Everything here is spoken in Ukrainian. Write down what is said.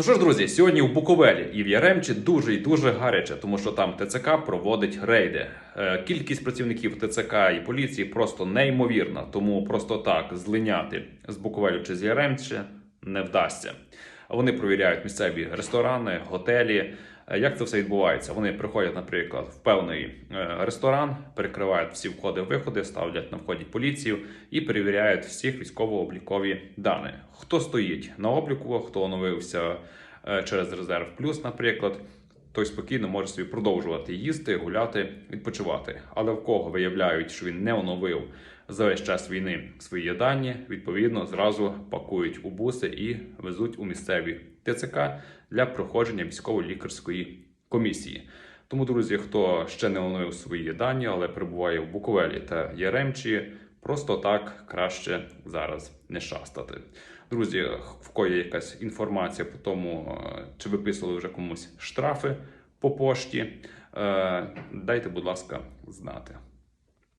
Ну що ж, друзі, сьогодні в Буковелі і в Яремчі дуже і дуже гаряче, тому що там ТЦК проводить рейди. Е, Кількість працівників ТЦК і поліції просто неймовірна, тому просто так злиняти з Буковелю чи з Яремчі не вдасться. Вони провіряють місцеві ресторани, готелі. Е, Як це все відбувається? Вони приходять, наприклад, в певний е, ресторан, перекривають всі входи-виходи, ставлять на вході поліцію і перевіряють всіх військово-облікові дані. Хто стоїть на обліку, хто оновився е, через резерв плюс, наприклад, той спокійно може собі продовжувати їсти, гуляти, відпочивати. Але в кого виявляють, що він не оновив за весь час війни свої дані, відповідно зразу пакують у буси і везуть у місцеві ТЦК для проходження військово-лікарської комісії. Тому, друзі, хто ще не оновив свої дані, але перебуває в Буковелі та Яремчі, просто так краще зараз не шастати. Друзі, в є якась інформація по тому, е, чи виписували вже комусь штрафи по пошті, е, дайте, будь ласка, знати.